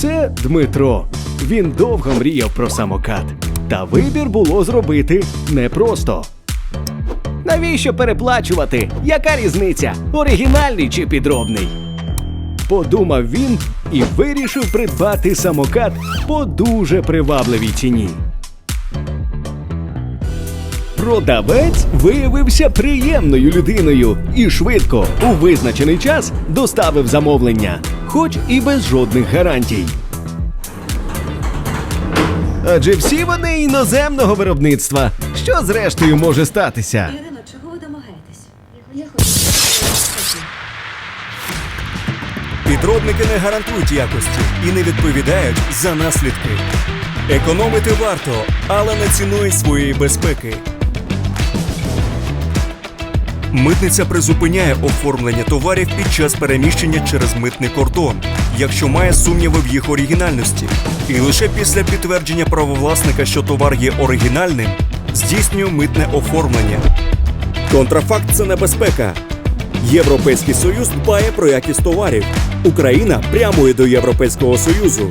Це Дмитро. Він довго мріяв про самокат. Та вибір було зробити непросто. Навіщо переплачувати? Яка різниця? Оригінальний чи підробний? Подумав він і вирішив придбати самокат по дуже привабливій ціні. Продавець виявився приємною людиною і швидко у визначений час доставив замовлення, хоч і без жодних гарантій. Адже всі вони іноземного виробництва. Що зрештою може статися? Ірино, чого ви домагаєтесь? Я хочу. Підробники не гарантують якості і не відповідають за наслідки. Економити варто, але не ціною своєї безпеки. Митниця призупиняє оформлення товарів під час переміщення через митний кордон, якщо має сумніви в їх оригінальності. І лише після підтвердження правовласника, що товар є оригінальним, здійснює митне оформлення. Контрафакт це небезпека. Європейський союз дбає про якість товарів. Україна прямує до Європейського союзу.